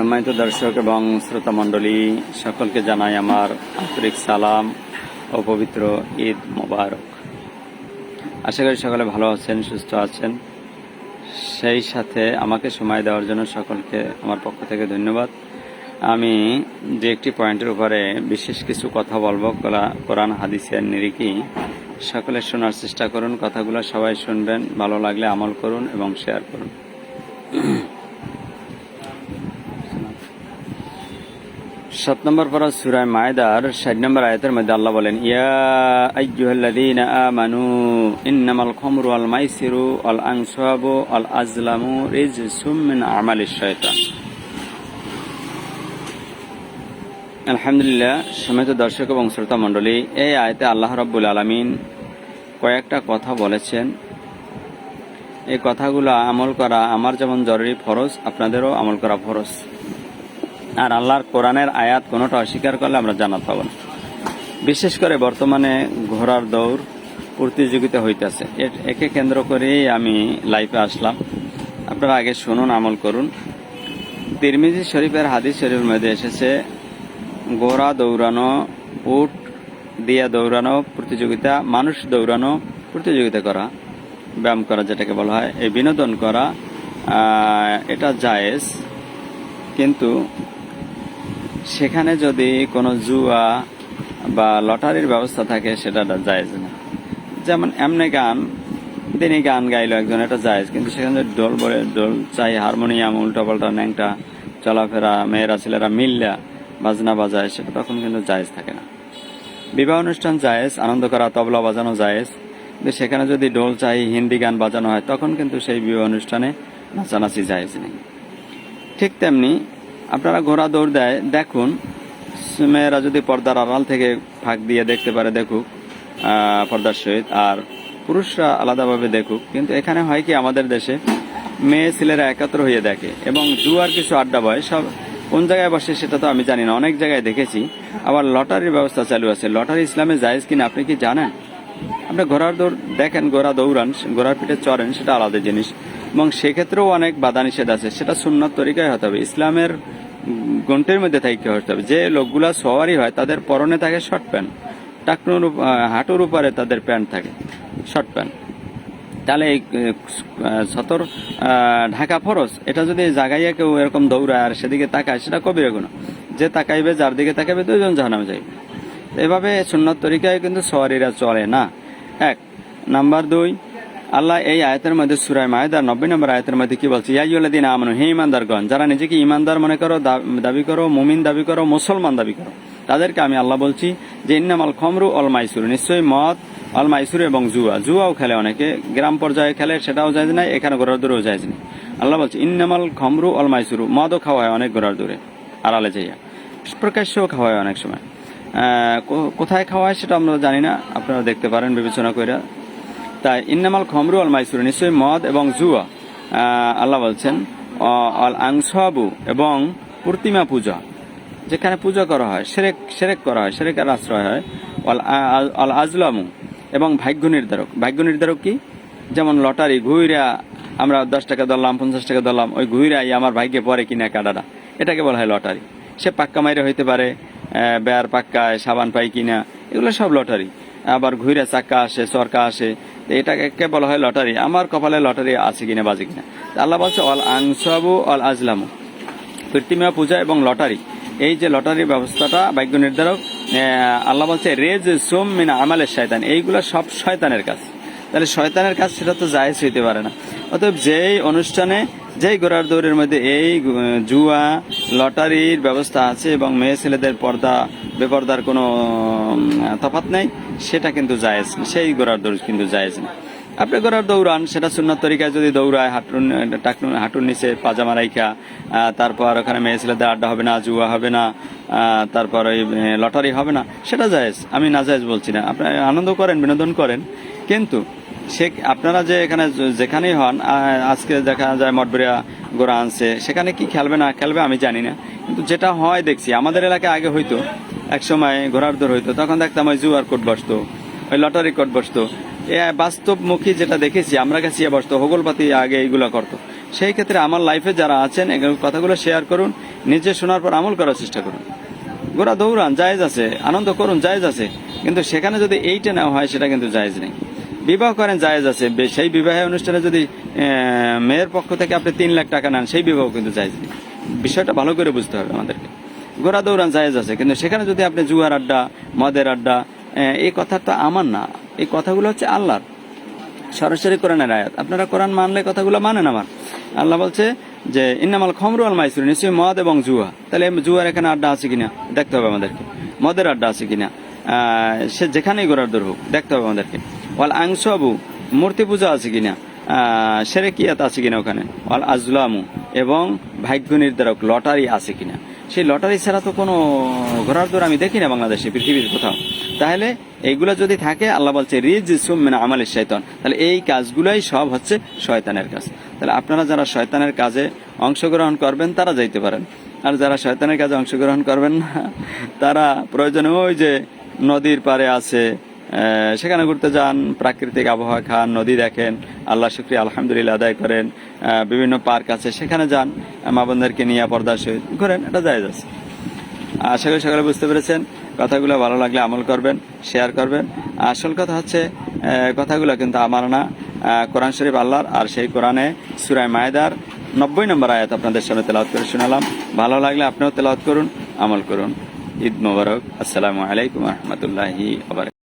সম্মানিত দর্শক এবং শ্রোতা মণ্ডলী, সকলকে জানাই আমার আন্তরিক সালাম ও পবিত্র ঈদ মোবারক। আশা করি সকলে ভালো আছেন, সুস্থ আছেন। সেই সাথে আমাকে সময় দেওয়ার জন্য সকলকে আমার পক্ষ থেকে ধন্যবাদ। আমি যে একটি পয়েন্টের উপরে বিশেষ কিছু কথা বলব কোরআন, হাদিসের নিরিখি। সকলে শোনার চেষ্টা করুন, কথাগুলো সবাই শুনবেন, ভালো লাগলে আমল করুন এবং শেয়ার করুন। সাত নম্বর পর সুরায় মায়দার ষাট নম্বর আয়াতের মধ্যে আল্লাহ বলেন আলহামদুলিল্লাহ সমেত দর্শক এবং শ্রোতা মণ্ডলী, এই আয়তে আল্লাহ রাব্বুল আলামিন কয়েকটা কথা বলেছেন। এই কথাগুলো আমল করা আমার যেমন জরুরি ফরজ, আপনাদেরও আমল করা ফরজ। আর আল্লাহর কোরআনের আয়াত কোনোটা অস্বীকার করলে আমরা জানাতে পাবো না। বিশেষ করে বর্তমানে ঘোড়ার দৌড় প্রতিযোগিতা হইতেছে। একে কেন্দ্র করেই আমি লাইফে আসলাম। আপনারা আগে শুনুন, আমল করুন। তিরমিজি শরীফের হাদিস শরীফের মধ্যে এসেছে, ঘোড়া দৌড়ানো, উট দিয়া দৌড়ানো প্রতিযোগিতা, মানুষ দৌড়ানো প্রতিযোগিতা করা, ব্যায়াম করা যেটাকে বলা হয়, এই বিনোদন করা এটা জায়েজ। কিন্তু সেখানে যদি কোনো জুয়া বা লটারির ব্যবস্থা থাকে, সেটা জায়েজ না। যেমন এমনি গান তিনি গান গাইলো একজন, এটা জায়েজ। কিন্তু সেখানে যদি ডোল বলে ডোল চাই, হারমোনিয়াম, উল্টাপাল্টা ন্যাংটা, চলাফেরা, মেয়েরা, ছেলেরা মিল্লা, বাজনা বাজায়, সেটা তখন কিন্তু জায়েজ থাকে না। বিবাহ অনুষ্ঠান জায়েজ, আনন্দ করা, তবলা বাজানো জায়েজ। কিন্তু সেখানে যদি ডোল চাই, হিন্দি গান বাজানো হয়, তখন কিন্তু সেই বিবাহ অনুষ্ঠানে নাচানাচি জায়েজ নেই। ঠিক তেমনি আপনারা ঘোড়া দৌড় দেয়, দেখুন। মেয়েরা যদি পর্দার আড়াল থেকে ফাঁক দিয়ে দেখতে পারে, দেখুক পর্দার সহিত। আর পুরুষরা আলাদাভাবে দেখুক। কিন্তু এখানে হয় কি, আমাদের দেশে মেয়ে ছেলেরা একাত্র হয়ে দেখে এবং জুয়ার কিছু আড্ডা বয়, সব কোন জায়গায় বসে সেটা তো আমি জানি না, অনেক জায়গায় দেখেছি। আবার লটারির ব্যবস্থা চালু আছে। লটারি ইসলামে জায়েজ কিনা, আপনি কি জানেন? আপনি ঘোড়ার দৌড় দেখেন, ঘোড়া দৌড়ান, ঘোড়ার পিঠে চড়েন, সেটা আলাদা জিনিস। এবং সেক্ষেত্রেও অনেক বাধা নিষেধ আছে। সেটা সুন্নত তরিকায় হতে হবে। ইসলামের গন্টের মধ্যে থাকতে হতে হবে। যে লোকগুলা সওয়ারি হয়, তাদের পরনে থাকে শর্ট প্যান্ট। টাকনুর হাঁটুর উপরে তাদের প্যান্ট থাকে, শর্ট প্যান্ট। তাহলে এই সতর ঢাকা ফরজ। এটা যদি জাগাইয়া কেউ এরকম দৌড়ায় আর সেদিকে তাকায়, সেটা কবির গুণ যে তাকাইবে, যার দিকে তাকাবে দুইজন জাহানামে যাইবে। এভাবে সুন্নত তরিকায় কিন্তু সওয়ারিরা চলে না। এক, নাম্বার দুই আল্লাহ এই আয়তের মধ্যে সুরায় মায়দার নব্বই নম্বর আয়তের মধ্যে কি বলছে ইয়াইউল্লাদিন আমানু, হে ইমানদারগণ যারা নিজেকে ইমানদার মনে করো দাবি করো, মুমিন দাবি করো, মুসলমান দাবি করো, তাদেরকে আমি আল্লাহ বলছি যে, ইন্নামাল খমরু অল মাইসুর নিশ্চয়ই মদ অল মাইসুর এবং জুয়া। জুয়াও খেলে অনেকে, গ্রাম পর্যায়ে খেলে সেটাও যায় না এখানে ঘোরার দূরেও যায় না আল্লাহ বলছে, ইন্নামাল খমরু অল মাইসুরু মদও খাওয়া হয় অনেক ঘোরার দূরে আড়ালে যাইয়া। প্রকাশ্যও খাওয়া হয় অনেক সময়। কোথায় খাওয়া হয় সেটা আমরা জানি না, আপনারা দেখতে পারেন, বিবেচনা করে তাই ইন্নামাল খমরু আল মাইসুর, নিশ্চয়ই মদ এবং জুয়া আল্লাহ বলছেন অল আংসাবু এবং প্রতিমা পূজা, যেখানে পূজা করা হয়, সেরেক সেরেক করা হয়, সেরেকের আশ্রয় হয় অল আ- অল আজলামু এবং ভাগ্য নির্ধারক। ভাগ্য নির্ধারক কি? যেমন লটারি ঘুইরা আমরা দশ টাকা ধরলাম, পঞ্চাশ টাকা ধরলাম, ওই ঘুইরাই আমার ভাগ্যে পরে কিনা কাটাটা এটাকে বলা হয় লটারি। সে পাক্কা মাইরে হইতে পারে বেয়ার পাক্কায় সাবান পাই কিনা, এগুলো সব লটারি। আবার ঘুরে চাক্কা আসে, চরকা আসে এটাকে বলা হয় লটারি? আমার কপালে লটারি আছে কিনা, বাজে কিনা? আল্লাহ বলছে অল আংসাবু অল আজলামু। কৃত্রিমা পূজা এবং লটারি। এই যে লটারির ব্যবস্থাটা ভাগ্য নির্ধারক আল্লাহ বলছে, রেজ সোম মিনা আমালের শয়তান। এইগুলো সব শয়তানের কাজ। তাহলে শয়তানের কাজ সেটা তো জায়েজ হইতে পারে না। অতএব যেই অনুষ্ঠানে যেই ঘোড়ার দৌড়ের মধ্যে এই জুয়া, লটারির ব্যবস্থা আছে এবং মেয়ে ছেলেদের পর্দা, বেপর্দার কোনো তফাত নেই, সেটা কিন্তু জায়েজ সেই ঘোড়ার দৌড় কিন্তু জায়েজ না। আপনি ঘোড়ার দৌড়ান, সেটা সুন্নত তরিকায় যদি দৌড়ায় হাঁটুন টাকনুন হাঁটুর নিচে পাজামা রাইখা তারপর ওখানে মেয়ে ছেলেদের আড্ডা হবে না, জুয়া হবে না তারপর ওই লটারি হবে না, সেটা জায়েজ। আমি না জায়েজ বলছি না। আপনি আনন্দ করেন, বিনোদন করেন, কিন্তু সে আপনারা যে এখানে যেখানেই হন আজকে দেখা যায় মঠবেড়িয়া গোড়া আনছে, সেখানে কি খেলবে না খেলবে আমি জানি না। কিন্তু যেটা হয় দেখছি, আমাদের এলাকায় আগে হইতো, এক সময় ঘোড়ার দৌড় হইতো, তখন দেখতাম ওই জুয়ার কোট বসতো, ওই লটারি কোট বসতো। এ বাস্তবমুখী যেটা দেখেছি, আমরা কাছে বসতো, হোগলপাতি আগে এইগুলো করতো। সেই ক্ষেত্রে আমার লাইফে যারা আছেন এগুলো কথাগুলো শেয়ার করুন, নিজে শোনার পর আমল করার চেষ্টা করুন। গোড়া দৌড়ান, জায়েজ আছে, আনন্দ করুন, জায়েজ আছে। কিন্তু সেখানে যদি এইটা নেওয়া হয়, সেটা কিন্তু জায়েজ নেই। বিবাহ করেন, জায়েজ আছে। সেই বিবাহ অনুষ্ঠানে যদি মেয়ের পক্ষ থেকে আপনি তিন লাখ টাকা নেন, সেই বিবাহ কিন্তু জায়েজ নেই। বিষয়টা ভালো করে বুঝতে হবে আমাদেরকে। গোড়া দৌড়ান জায়েজ আছে, কিন্তু সেখানে যদি আপনি জুয়ার আড্ডা, মদের আড্ডা এই কথাটা আমার না। এই কথাগুলো হচ্ছে আল্লাহর। সরাসরি কোরআনের আয়াত। আপনারা কোরআন মানলে কথাগুলো মানেন আমার। আল্লাহ বলছে যে, ইন্নামাল খমরু আল মাইসুর নিশ্চয়ই মদ এবং জুয়া। তাহলে জুয়ার এখানে আড্ডা আছে কিনা? দেখতে হবে আমাদেরকে। মদের আড্ডা আছে কিনা? সে যেখানেই গোড়ার দৌড় হোক, দেখতে হবে আমাদেরকে। ওয়াল আংশ আবু মূর্তি পূজা আছে কিনা? সেরে কিয়াত আছে কিনা ওখানে? ওয়াল আজলামু, এবং ভাগ্য নির্ধারক লটারি আছে কিনা? সেই লটারি ছাড়া তো কোনো ঘোরার দৌড় আমি দেখি না বাংলাদেশে, পৃথিবীর কোথাও। তাহলে এইগুলো যদি থাকে, আল্লাহ বলছে রিজ সুমিন আমালের শয়তান। তাহলে এই কাজগুলোই সব হচ্ছে শয়তানের কাজ। তাহলে আপনারা যারা শয়তানের কাজে অংশগ্রহণ করবেন, তারা যাইতে পারেন। আর যারা শয়তানের কাজে অংশগ্রহণ করবেন না, তারা প্রয়োজনে ওই যে নদীর পারে আছে সেখানে ঘুরতে যান, প্রাকৃতিক আবহাওয়া খান, নদী দেখেন, আল্লাহ শুক্রিয়া, আলহামদুলিল্লাহ আদায় করেন বিভিন্ন পার্ক আছে, সেখানে যান, মা বোনদেরকে নিয়ে পর্দার সহিত ঘোরেন, এটা জায়েজ আছে। আশা করি সকলে বুঝতে পেরেছেন, কথাগুলো ভালো লাগলে আমল করবেন শেয়ার করবেন। আসল কথা হচ্ছে কথাগুলো কিন্তু আমার না কোরআন শরীফ আল্লাহর, আর সেই কোরআনে সুরায় মায়দার নব্বই নম্বর আয়াত আপনাদের সামনে তেলাওয়াত করে শোনালাম। ভালো লাগলে আপনিও তেলাওয়াত করুন, আমল করুন। ঈদ মোবারক। আসসালামু আলাইকুম রহমতুল্লাহি